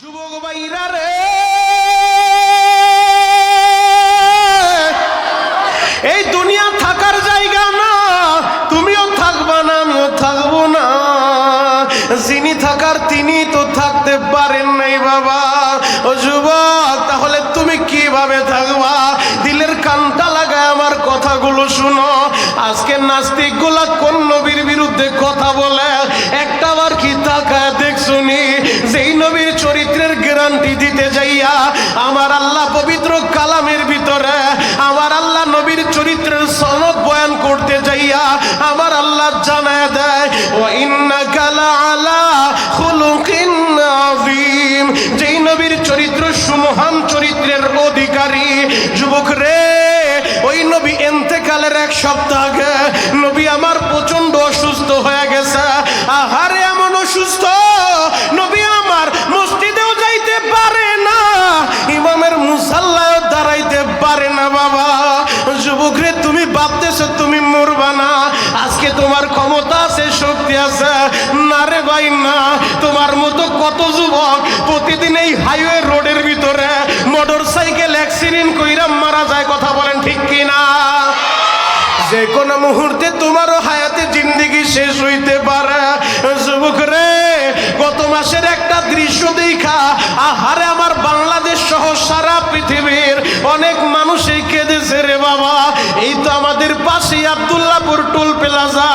যুবক ভাইরা রে। এই দুনিয়া থাকার জায়গা না, তুমিও থাকবা না, আমিও থাকব না। যিনি থাকার তিনি তো থাকতে পারেন নাই বাবা। ও যুবক, তাহলে তুমি কীভাবে থাকবা? দিলের কানটা লাগায় আমার কথাগুলো শুনো। আজকে নাস্তিকগুলা কোন নবীর বিরুদ্ধে কথা বলে? আমার আল্লাহ জানায় দেয় ও ইন্নাকা লাআলা খুলুকিন আযীম। যেই নবীর চরিত্র সুমহান চরিত্রের অধিকারী, যুবক রে, ওই নবী এন্তেকালের এক সপ্তাহ আগে নবী আমার প্রচণ্ড অসুস্থ হয়ে গেছে। আহারে, এমন অসুস্থ নবী আমার মসজিদেও যাইতে পারে না, ইমামের মুসাল্লায় দাঁড়াইতে পারে না, বাবা। যুবক রে, তুমি ভাবতেছো তুমি মরবা না। আজকে তোমার ক্ষমতা আছে শক্তি আছে। না রে ভাই, না। তোমার মতো কত যুবক প্রতিদিন এই হাইওয়ে রোডের ভিতরে মোটর সাইকেল অ্যাক্সিডেন্ট কইরা মারা যায়, কথা বলেন ঠিক কিনা? যে কোনো মুহূর্তে তোমারও হায়াতে জিন্দিগি শেষ হইতে পারে। যুবক রে, গত মাসের একটা দৃশ্য দেখা। আহারে, আমার বাংলাদেশ সহ সারা পৃথিবীর অনেক মানুষই কেঁদেছে রে বাবা? এই তো আমাদের পাশেই আবদুল্লাপুর টোল প্লাজা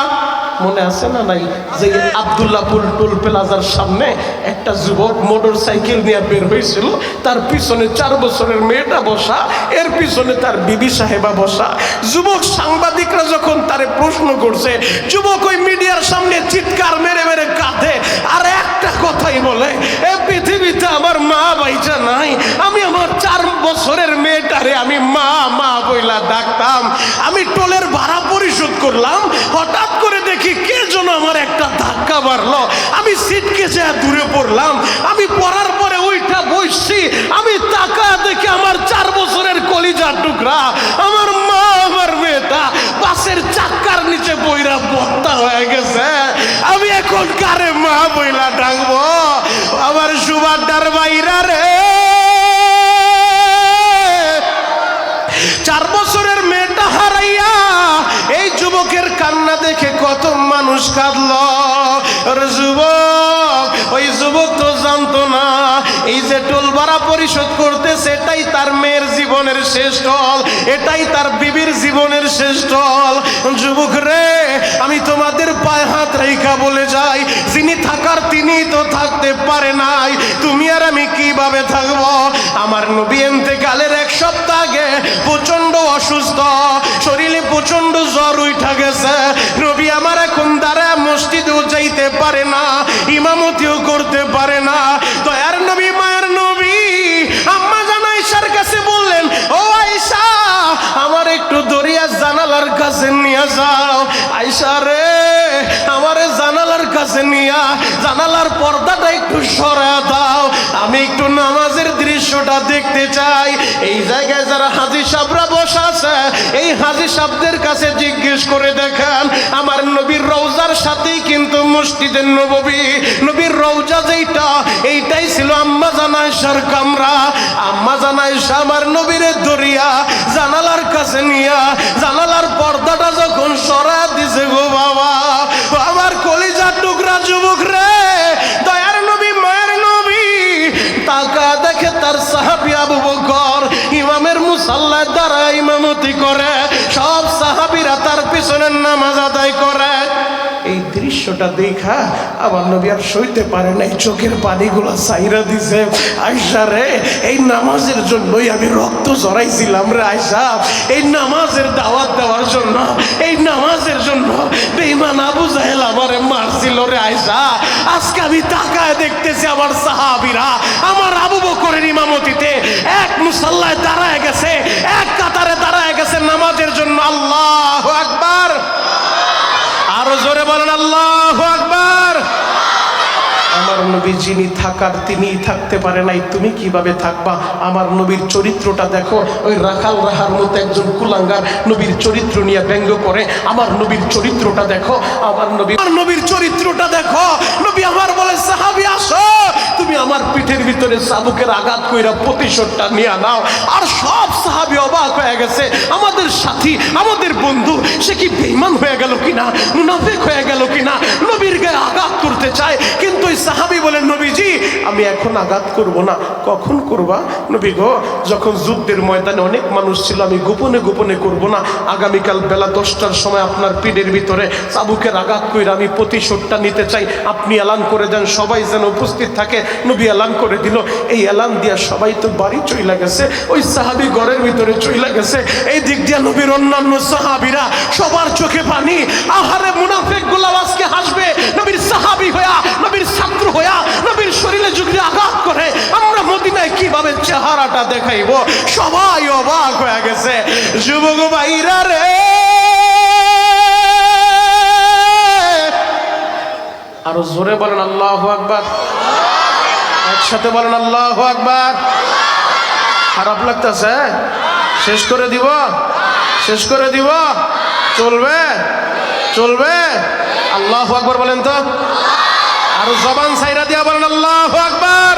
মনে আছে না নাই? যে আবদুল্লাপুর টোল প্লাজার সামনে একটা যুবক মোটর সাইকেল নিয়ে বের হয়েছিল। তার পিছনে চার বছরের মেয়েটা বসা, এর পিছনে তার বিবি সাহেবা বসা। যুবক সাংবাদিকরা যখন তারে প্রশ্ন করছে, যুবক ওই মিডিয়ার সামনে চিৎকার মেরে মেরে কাঁধে আর একটা কথাই বলে, এ পৃথিবীতে আমার মা বাইচা নাই, আমি আমার চার বছরের মেয়েটারে আমি মা মা বইলা ডাকতাম। আমি টোলের ভাড়া পরিশোধ করলাম। হঠাৎ করে দেখি কে যেন আমার একটা ধাক্কা মারলো। আমি সিটকে যা দূরে পড়লাম। আমি পড়ার পরে ওইটা বসছি। আমি তাকা দেখে আমার চার বছরের কলিজার টুকরা। আমার মা, আমার মেয়েটা বাসের চাক্কার নিচে বইরা বত্তা হয়ে গেছে। আমি এখন কারে মা বইলা ডাকবো? আমার সুবাড্ডার বাইরা রে। চার বছরের মেয়েটা হারাইয়া এই যুবকের কান্না দেখে কত মানুষ কাঁদল। যুবক, ওই যুবক তো জানতো না এই যে টোল ভাড়া পরিশোধ করতে, সেটাই তার মেয়ের জীবনের শেষ টল এটাই তার বিবির জীবনের শেষ টল যুবক রে, আমি তোমাদের পায়ে হাত রেখা বলে যাই, যিনি থাকার তিনি তো থাকতে পারে নাই, তুমি আর আমি কীভাবে থাকব? আমার নবী কালের এক সপ্তাহ আগে প্রচণ্ড অসুস্থ, শরীরে প্রচণ্ড জ্বর উঠা গেছে। নবী আমার এখন দ্বারা মসজিদেও যাইতে পারে না, ইমামতিও করতে পারে না। দয়ার কাছে নিয়ে যাও। আয়সা রে, আমারে জানালার কাছে নিয়া, জানালার পর্দাটা একটু সরা দাও। আমি একটু নামাজের দৃশ্যটা দেখতে চাই। এই জায়গায় যারা হাজি সাবরা এই হাজি সাবদের কাছে জিজ্ঞেস করে দেখান, আমার নবীর রৌজার সাথেই কিন্তু মসজিদের নবী নবীর রৌজা যেইটা, এইটাই ছিল আম্মা জানাইশার কামরা। আম্মা জানাইশা আমার নবীরে দরিয়া। জানালার কাছে নিয়া জানালার পর্দাটা যখন সরা দিছে গো বাবা আমার কলিজার টুকরা যুবক রে, দয়ার নবী, মায়ের নবী তাকা দেখে তার সাহাবি আবু বকর ইমামের মুসাল্লায় দ্বারা ইমামতি করে, সব সাহাবিরা তার পিছনের নামাজ আদায় করে। দৃশ্যটা দেখা আমার নবী আর সইতে পারে নাই, চোখের পানিগুলো সাইরা দিছে। আয়সা রে, এই নামাজের জন্যই আমি রক্ত জড়াইছিলাম রে আয়সা এই নামাজের দাওয়াত দেওয়ার জন্য, এই নামাজের জন্য বেইমান আবু জাহেল আমারে মারছিল রে আয়সা আজকে আমি তাকায় দেখতেছি আমার সাহাবিরা, আমার আবু বকরের ইমামতিতে এক মুসাল্লায় দাঁড়ায় গেছে এক কাতারে দাঁড়ায় গেছে নামাজের জন্য আল্লাহ আকবার আরও জোরে বলেন আল্লাহ আকবার আমার আমার নবী যিনি থাকার তিনিই থাকতে পারে নাই, তুমি কীভাবে থাকবা? আমার নবীর চরিত্রটা দেখো, ওই রাখাল রাহার মতো একজন কুলাঙ্গার নবীর চরিত্র নিয়ে ব্যঙ্গ করে, আমার নবীর চরিত্রটা দেখো, আমার নবী আমার নবীর চরিত্রটা দেখো, নবী আমার বলে, সাহাবি, আসো, তুমি আমার পিঠের ভিতরে চাবুকের আঘাত কইরা প্রতিশোধটা নিয়ে নাও। আর সব সাহাবি অবাক হয়ে গেছে, আমাদের সাথী, আমাদের বন্ধু, সে কি বেইমান হয়ে গেল কিনা? মুনাফিক হয়ে গেল কিনা? নবীর গায়ে আঘাত করতে চায়, কিন্তু সাহাবি বলেন নবীজি আমি এখন আঘাত করব না। কখন করবা? নবী গো, যখন যুদ্ধের ময়দানে অনেক মানুষ ছিল, আমি গোপনে গোপনে করব না। আগামীকাল বেলা দশটার সময় আপনার পিঠের ভিতরে চাবুকের আঘাত কইরা আমি প্রতিশোধটা নিতে চাই। আপনি এলান করে দেন, সবাই যেন উপস্থিত থাকে। নবী এলান করে দিল। এই এলান দিয়া সবাই তো বাড়ি চইলা গেছে। ওই সাহাবি ঘরের ভিতরে চইলা গেছে। এই দিক দিয়া নবীর অন্যান্য সাহাবিরা, সবার চোখে পানি। আহারে মুনাফেক গুলাও আজকে হাসবে। নবীর সাহাবি হইয়া, নবীর ছাত্র হইয়া, নবীর শরীরে যুগে আঘাত করে, আমরা মদিনায় কীভাবে চেহারাটা দেখাইব? সবাই অবাক হয়ে গেছে। যুবক ভাইরা রে! আরও জোরে বলেন, আল্লাহ আকবার। একসাথে বলেন, আল্লাহ আকবার। খারাপ লাগতেছে শেষ করে দিব? শেষ করে দিব? চলবে? চলবে? আল্লাহ আকবার বলেন তো। আর জবান সাইরা দিয়া বলেন, আল্লাহ আকবার।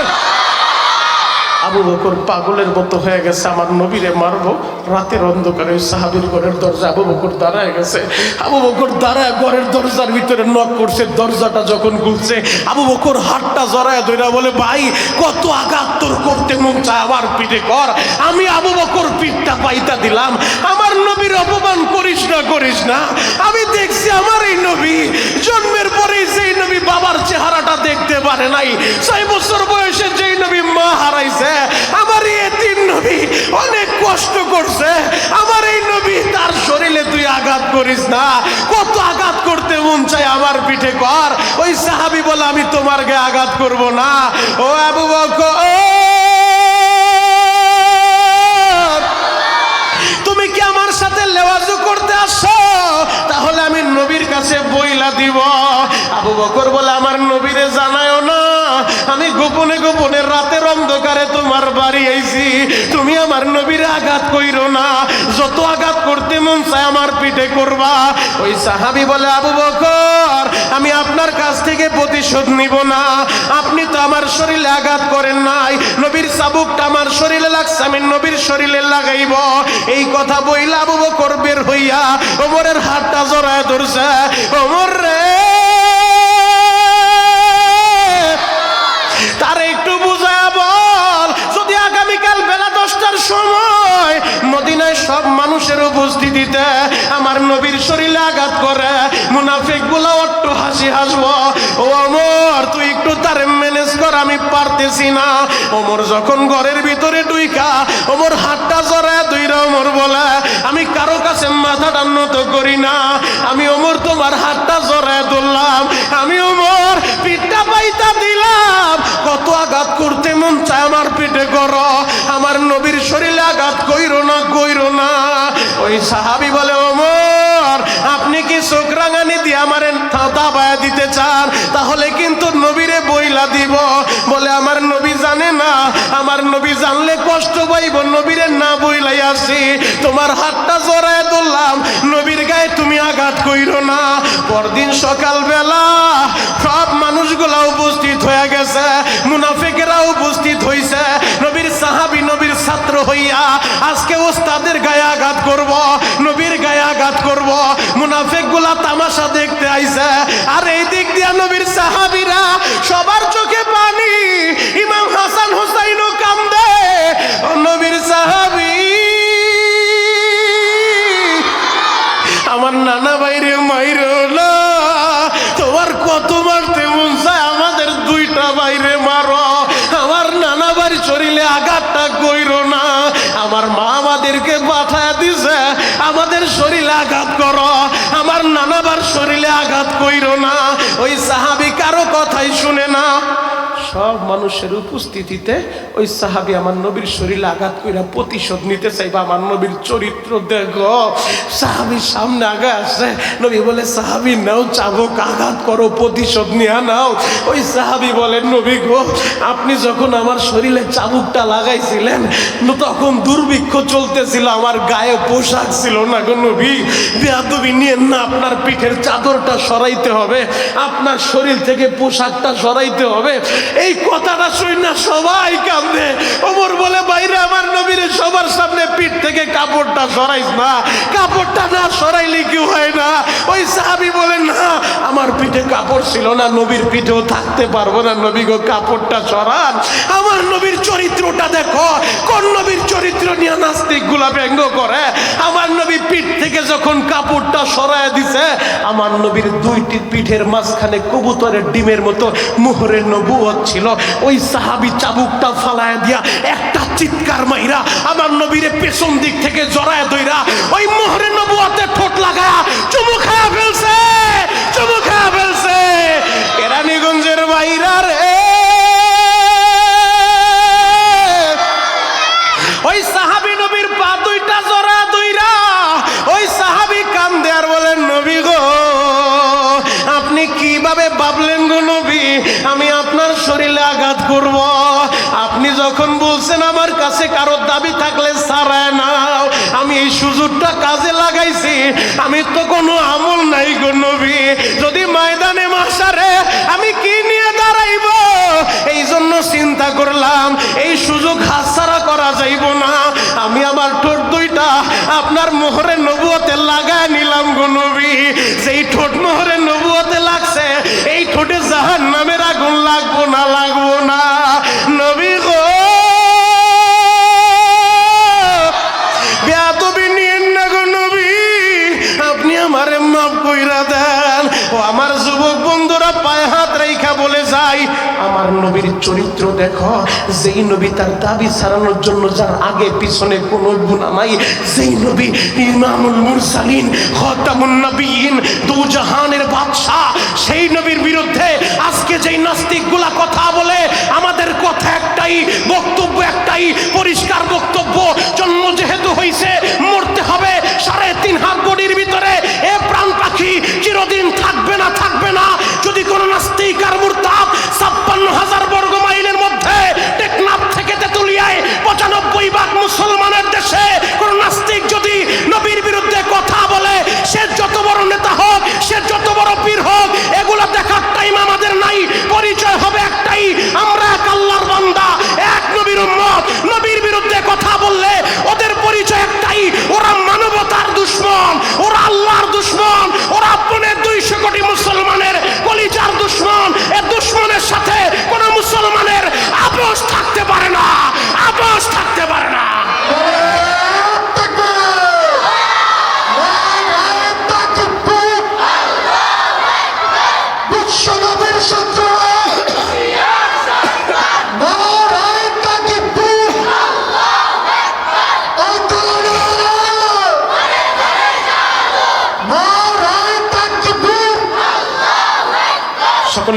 আবু বকর পাগলের মতো হয়ে গেছে, আমার নবীরে মারবো। রাতের অন্ধকারে সাহাবির ঘরের দরজা আবু বকর দাঁড়ায় গেছে। আবু বকর দাঁড়ায় ঘরের দরজার ভিতরে নক করছে, দরজাটা যখন খুলছে, আবু বকর হাতটা জড়ায় ধইরা বলে, ভাই, কত আঘাত তোর করতে মন চায়, আমার পিঠে কর। আমি আবু বকর পিঠটা পাইতা দিলাম। আমার নবীর অপমান করিস না করিস না। আমি দেখছি আমার এই নবী জন্মের পরেই নবী বাবার চেহারাটা দেখতে পারে নাই। ছয় বছর বয়সে যেই নবী মা হারাইছে, আমার এই তিন নবী অনেক কষ্ট করছে। আমার এই নবী, তার শরীরে তুই আঘাত করিস না। কত আঘাত করতে মন চাই আমার পিঠে কর। ওই সাহাবি বলে, আমি তোমার গায়ে আঘাত করব না। ও আবু বকর বকর বলে, আমার নবীরে জানায়ও না। আমি গোপনে গোপনে রাতের অন্ধকারে তোমার বাড়ি আইছি। তুমি আমার নবীর আঘাত কইরো না। যত আঘাত করতে মন চায় আমার পিঠে করবা। ওই সাহাবি বলে, আবু বকর, আমি আপনার কাছ থেকে প্রতিশোধ নিব না। আপনি তো আমার শরীরে আঘাত করেন নাই। নবীর চাবুকটা আমার শরীরে লাগছে, আমি নবীর শরীরে লাগাইব। এই কথা বইলা আবু বকর বের হইয়া ওমরের হাতটা জড়ায় ধরছে। ওমর রে উপস্থিতিতে আমার নবীর শরীরে আঘাত করে। মুনাফিকগুলা অট্ট হাসি হাসবো। ও অমর আমি পারতেছি না। ওমর যখন ঘরের ভিতরে ডুইকা ওমর হাতটা জড়ায় দুইরা ওমর বলে, আমি কারও কাছে মাথাটা নত করি না। আমি ওমর তোমার হাতটা জড়ায় ধরলাম। আমি ওমর পিঠটা পাইতা দিলাম। কত আঘাত করতে মন চায় আমার পিঠে করো আমার নবীর শরীরে আঘাত কইরো না কইরো না। ওই সাহাবি বলে, ওমর, আপনি কি চোখ রাঙানি দিয়ে আমার দাবায় দিতে চান? তাহলে কিন্তু নবীরে দিব। বলে, আমার নবী জানে না। আমার নবী জানলে কষ্ট পাইব। নবীরে না বইলাই আসি। তোমার হাতটা জড়ায় ধরলাম। নবীর গায়ে তুমি আঘাত কইর না। পরদিন সকালবেলা সব মানুষগুলা উপস্থিত হয়ে গেছে। মুনাফিকেরা উপস্থিত হইছে। নবীর সাহাবি হইয়া আজকে ওস্তাদের গায়ে আঘাত করব, নবীর গায়ে আঘাত করব। মুনাফিকগুলা তামাশা দেখতে আইছে। আর এই দিক দিয়া নবীর সাহাবিরা সবার চোখে পানি। ইমাম হাসান হুসাইনও কান্দে। নবীর সাহাবি শরীরে আঘাত করো। আমার নানাবার শরীরে আঘাত কইরো না। ওই সাহাবি কারও কথাই শুনে না। সব মানুষের উপস্থিতিতে ওই সাহাবি আমার নবীর শরীরে আঘাত কইরা প্রতিশোধ নিতে চাইবা আমার নবীর চরিত্র, দেখো। সাহাবির সামনে আগে আসছে। নবী বলে, সাহাবি, নাও চাবুক, আঘাত করো, প্রতিশোধ নিয়ে নাও। ওই সাহাবি বলেন নবী গো, আপনি যখন আমার শরীরে চাবুকটা লাগাইছিলেন, তখন দুর্ভিক্ষ চলতেছিল, আমার গায়ে পোশাক ছিল না গো নবী। বেয়াদবি নিয়ে না আপনার পিঠের চাদরটা সরাইতে হবে, আপনার শরীর থেকে পোশাকটা সরাইতে হবে। এই কথাটা শুই না সবাই কান্দে ওমর বলে বাইরে আমার নবীর সবার সামনে পিঠ থেকে কাপড়টা সরাইস না। কাপড়টা না সরাইলে কি হয় না? ওই সাহাবি বলেন না, আমার পিঠে কাপড় ছিল না, নবীর পিঠেও থাকতে পারব না। নবী গো, কাপড়টা সরান। আমার নবীর চরিত্রটা দেখো। কোন নবীর চরিত্র নিয়ে নাস্তিকগুলা ব্যঙ্গ করে? আমার নবী পিঠ থেকে যখন কাপড়টা সরায় দিছে, আমার নবীর দুইটি পিঠের মাঝখানে কবুতরের ডিমের মতো মোহরের নবুয়ত ছিল। ওই সাহাবি চাবুকটা ফালায় দিয়া একটা চিৎকার মাইরা আমার নবীরে পেছন দিক থেকে জড়ায় দইরা ওই মোহরের নবুয়তে ঠোঁট লাগায়া, চুমু খায়া ফেলছে, চুমু খায়া ফেলছে, কেরানীগঞ্জের বাইরা রে। ওই সাহাবি নবীর পা দুইটা জড়া দুইরা ওই সাহাবি কান দেয়ার বলেন নবী গো, আপনি কীভাবে ভাবলেন গো নবী? আমি শরীরে আঘাত করব। আপনি যখন বলছেন আমার কাছে কারও দাবি থাকলে সারায় নাও, আমি এই সুযোগটা কাজে লাগাইছি। আমি তো কোনো আমল নাই গো নবী। যদি ময়দানে মাসারে আমি কি নিয়ে দাঁড়াইব? এই জন্য চিন্তা করলাম, এই সুযোগ হাতছাড়া করা যাইব না। আমি আমার ঠোঁট দুইটা আপনার মোহরে নবুয়তে লাগায় নিলাম গো নবী। সেই ঠোঁট মোহরে নবুয়তে লাগছে? এই ঠোঁটে জাহান নামের আগুন লাগবো না লাগবো না? নবী গো! নিয়েন না গো নবী। আপনি আমারে মাফ কইরা দেন। ও আমার বন্ধুরা, পায়ে হাত রেখা বলে যাই, আমার নবীর চরিত্র দেখো, যেই নবী তার দাবি ছাড়ানোর জন্য যার আগে পিছনে কোনো গুণা নাই, যেই নবী ইমামুল মুরসালিন, খতামুন নবীন দু জাহানের বাদশাহ, সেই নবীর বিরুদ্ধে আজকে যেই নাস্তিকগুলা কথা বলে, আমাদের কথা একটাই, বক্তব্য একটাই, পরিষ্কার বক্তব্য, জন্ম যেহেতু হইছে, মরতে হবে, সাড়ে তিন হাত বডির হাজার বর্গ মাইলের মধ্যে থেকে মুসলমানের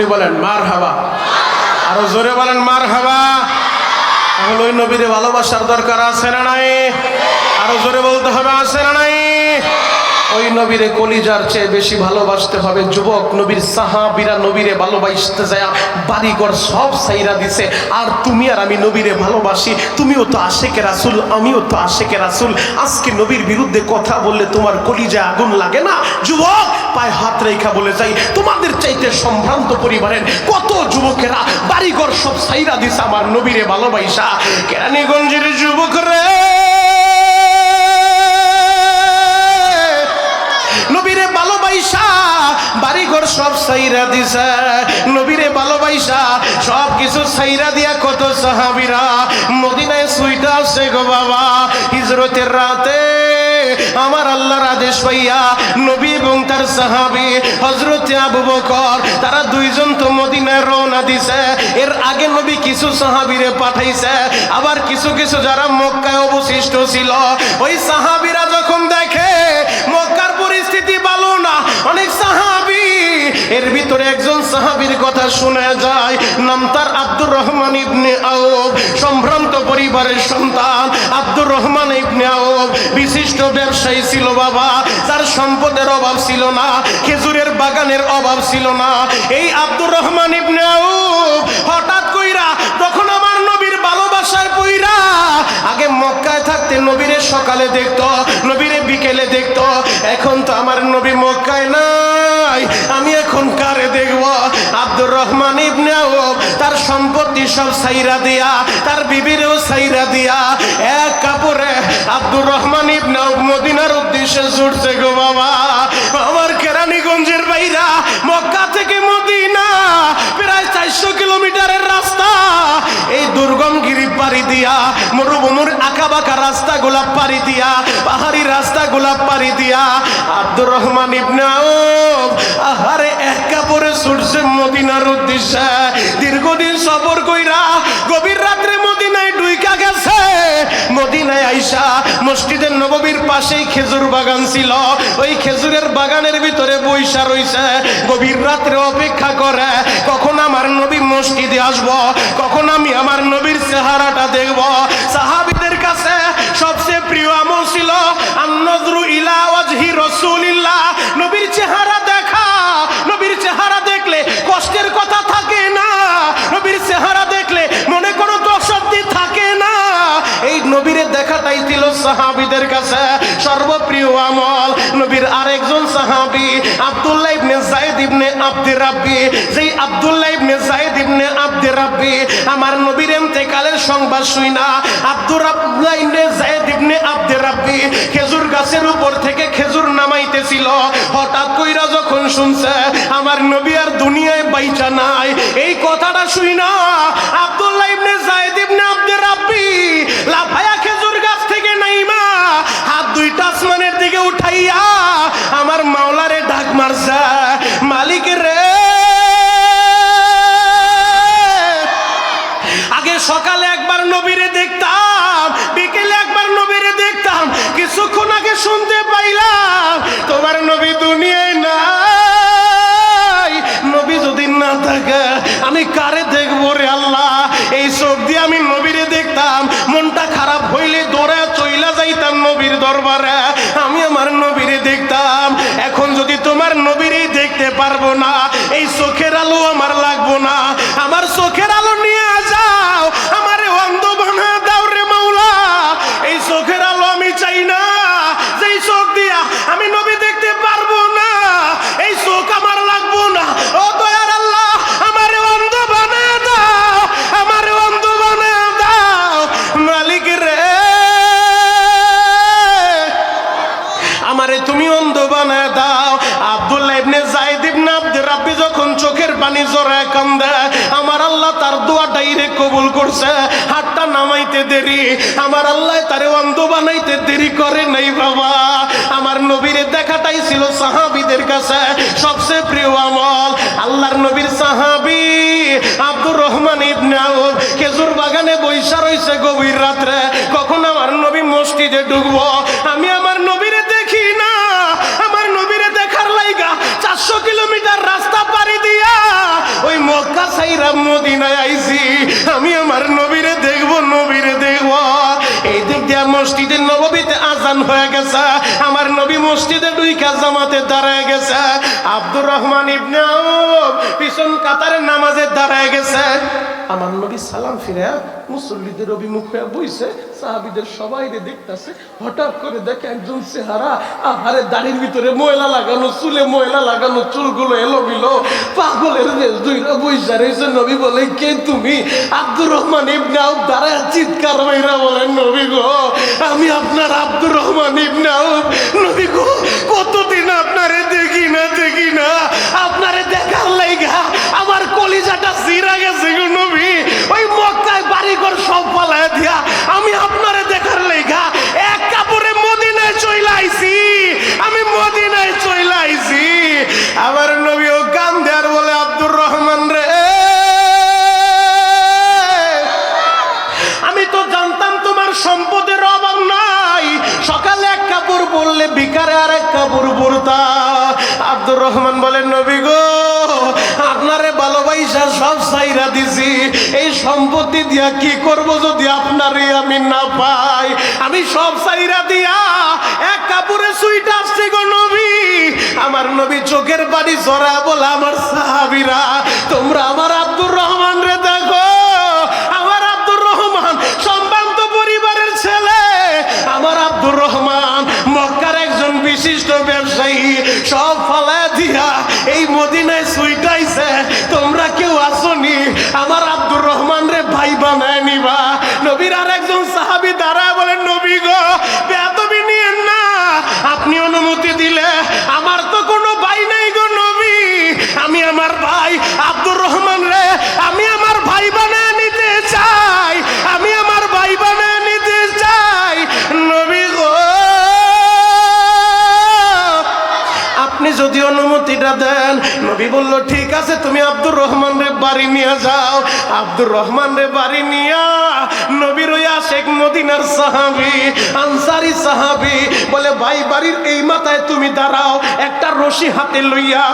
সকলে বলেন মার হাবা আরও জোরে বলেন মার হাবা তাহলে ওই নবীরে ভালোবাসার দরকার আছে না নাই? আরও জোরে বলতে হবে, আছে না নাই? ওই নবীরে কলিজার চেয়ে বেশি ভালোবাসতে হবে যুবক নবীর সাহাবিরা নবীরে ভালোবাসতে যায়, বাড়িঘর সব সাইরা দিছে। আর তুমি আর আমি নবীরে ভালোবাসি, তুমিও তো আশেকে রাসুল, আমিও তো আশেকে রাসুল। আজকে নবীর বিরুদ্ধে কথা বললে তোমার কলিজায় আগুন লাগে না? যুবক, পায়ে হাত রেখা বলে যাই, তোমাদের চাইতে সম্ভ্রান্ত পরিবারের কত যুবকেরা বাড়িঘর সব সাইরা দিছে আমার নবীরে ভালোবাসা? কেরানীগঞ্জের যুবক বাড়িঘর সব সাইরা দিছে। নবীরে ভালোবাসা সব কিছু সাইরা দিয়া কত সাহাবিরা। মদিনায় সুইটা আছে গো বাবা, হিজরতের রাতে। আমার আল্লাহর আদেশ পাইয়া নবী এবং তার সাহাবি হজরতে আবু বকর, তারা দুইজন তো মদিনায় রওনা দিছে। এর আগে নবী কিছু সাহাবিরে পাঠাইছে। আবার কিছু কিছু যারা মক্কায় অবশিষ্ট ছিল, ওই সাহাবিরা যখন দেখে মক্কার পরিস্থিতি ভালো অনেক সাহাবি, এর ভিতরে একজন সাহাবীর কথা শোনা যায়, নাম তার আব্দুর রহমান ইবনে আউব সম্ভ্রান্ত পরিবারের সন্তান আব্দুর রহমান ইবনে আউব বিশিষ্ট ব্যবসায়ী ছিল বাবা, তার সম্পদের অভাব ছিল না, খেজুরের বাগানের অভাব ছিল না। এই আব্দুর রহমান ইবনে আউব হঠাৎ কইরা তখন ভালোবাসায় পইরা আগে মক্কায় থাকতে নবীরে সকালে দেখতো, নবীরে বিকেলে দেখতো। এখন তো আমার নবী মক্কায় নাই। আমি এখন কারে দেখব? আব্দুর রহমান ইবনে তার সম্পত্তি সব সাইরা দিয়া, তার বিবিরেও সাইরা দিয়া, এক কাপড়ে আব্দুর রহমান ইবনে মদিনার উদ্দেশ্যে ছুটছে গো বাবা। আমার কেরানীগঞ্জের বাইরা মক্কা প্রায় চারশো কিলোমিটারের রাস্তা। এই দুর্গম গিরি পাড়ি দিয়া, মরুভূমির আঁকাবাঁকা রাস্তা, গোলাপ পাড়ি দিয়া, পাহাড়ি রাস্তা, গোলাপ পাড়ি দিয়া, আব্দুর রহমান ইবনাও আহারে, এক কাপড়ে ছুটছে মদিনার উদ্দেশ্যে দীর্ঘদিন সফর কইরা গভীর রাত্রে মদিনায় আইসা মসজিদের নববীর পাশেই খেজুর বাগান ছিল। ওই খেজুরের বাগানের ভিতরে বৈশা রইছে। গভীর রাত্রে অপেক্ষা করে, কখন আমার নবী মসজিদে আসব? কখন আমি আমার নবীর চেহারাটা দেখব? সাহাবীদের কাছে সবচেয়ে প্রিয় আমল ছিল, আন্নজরু ইলা ওয়াজহি রাসূলিল্লাহ। নবীর চেহারা দেখা। নবীর চেহারা দেখলে কষ্টের কথা থাকে না। নবীর চেহারা দেখলে মনে কোনো নবীরে দেখাটাই ছিল সাহাবিদের কাছে। সর্বপ্রিয় আমল। নবীর আরেকজন সাহাবি, আব্দুল্লাহ ইবনে যায়েদ ইবনে আব্দুর রাব্বি। যেই আব্দুল্লাহ ইবনে যায়েদ ইবনে আব্দুর রাব্বি, আমার নবীর ইন্তেকালের সংবাদ শুই না। আব্দুর আব্দুল্লাহ ইবনে যায়েদ ইবনে আব্দুর রাব্বি খেজুর গাছের উপর থেকে খেজুর নামাইতেছিল। হঠাৎ কইরা যখন শুনছে, আমার নবী আর দুনিয়ায় বাইচা নাই। এই কথাটা শুই না। আব্দুল্লাহ ইবনে যায়েদ ইবনে রাব্বি লাফায়া খেজুর গাছ থেকে নাইমা, হাত দুইটা আসমানের দিকে উঠাইয়া আমার মাওলারে ডাক মারছে, মালিক রে। আগে সকালে একবার নবীরে দেখতাম, বিকেলে একবার নবীরে দেখতাম, কিছুক্ষণ আগে শুনতে পাইলাম, তোমার নবী দুনিয়ায় নাই। নবী যদি না থাকে, আমি কারে দেখব রে আল্লাহ? নবীর দরবারে, আমি আমার নবীরে দেখতাম। এখন যদি তোমার নবীরই দেখতে পারব না, এই চোখের আলো আমার লাগবো না। আমার চোখের আলো কবুল করছে। হাতটা নামাইতে দেরি। আমার আল্লাহ তারে অন্ধ বানাইতে দেরি করে নাই বাবা। আমার নবীরে দেখাটাই ছিল সাহাবীদের কাছে সবচেয়ে প্রিয় আমল। আল্লাহর নবীর সাহাবী আব্দুর রহমান ইবনে খেজুর বাগানে বৈশা রইছে গভীর রাত্রে। কখন আমার নবী মসজিদে ঢুকবো? আমি আমার নবীরে মসজিদের নববীতে আজান হয়ে গেছে। আমার নবী মসজিদে দুই কাজ জামাতে দাঁড়ায় গেছে। আব্দুর রহমান ইবনে পিছন কাতারের নামাজে দাঁড়ায় গেছে। আমার নবী সালাম ফিরে মুসল্লিদের অভিমুখ হয়ে বইছে। সাহাবিদের সবাই রে দেখতেছে, হঠাৎ করে দেখে একজন চেহারা, আহারে দাড়ির ভিতরে ময়লা লাগানো, চুলে ময়লা লাগানো, চুলগুলো এলো বিলো পাগলের দুইটা বইসা রয়েছে নবী বলে, কে তুমি? আব্দুর রহমান ইবনে আউফ দাঁড়ায় চিৎকার মাইরা আপনার আব্দুর রহমান ইবনে নবী গো, কতদিন আপনারে দেখি না দেখি না। আপনারে দেখার লাইগা আমার কলিজাটা সিরা গেছে গো বিকারে আর এক কাপড় পরতা। আব্দুর রহমান বলেন, নবী গো, আপনারে ভালোবাসা সব সাইরা দিছি। এই সম্পত্তি দিয়া কি করব যদি আপনারে আমি না পাই? আমি সব সাইরা দিয়া এক কাপড়ে সুইটা আসছে গো নবী। আমার নবী চোখের বাড়ি জরা বলে আমার সাহাবিরা, তোমরা আমার আব্দুর রহমান নবীর আর একজন সাহাবি দাঁড়ায় বলেন নবী গো বেতবি নিয়েন না। আপনি অনুমতি দিলে আমার তো কোনো ভাই নাই গো নবী। আমি আমার ভাই আব্দুর রহমান রে। আমি আমার ভাই বানায় নিতে চাই। আমি আমার ভাই বানায় নিতে চাই। নবী গো, আপনি যদি অনুমতিটা দেন, নবী বলল, ঠিক আছে, তুমি আব্দুর রহমান রে বাড়ি নিয়ে যাও। আব্দুর রহমান রে বাড়ি নিয়া নবীর ওই আশেক মদিনার সাহাবি, আনসারি সাহাবি বলে, ভাই, বাড়ির এই মাথায় তুমি দাঁড়াও, একটা রশি হাতে লইয়া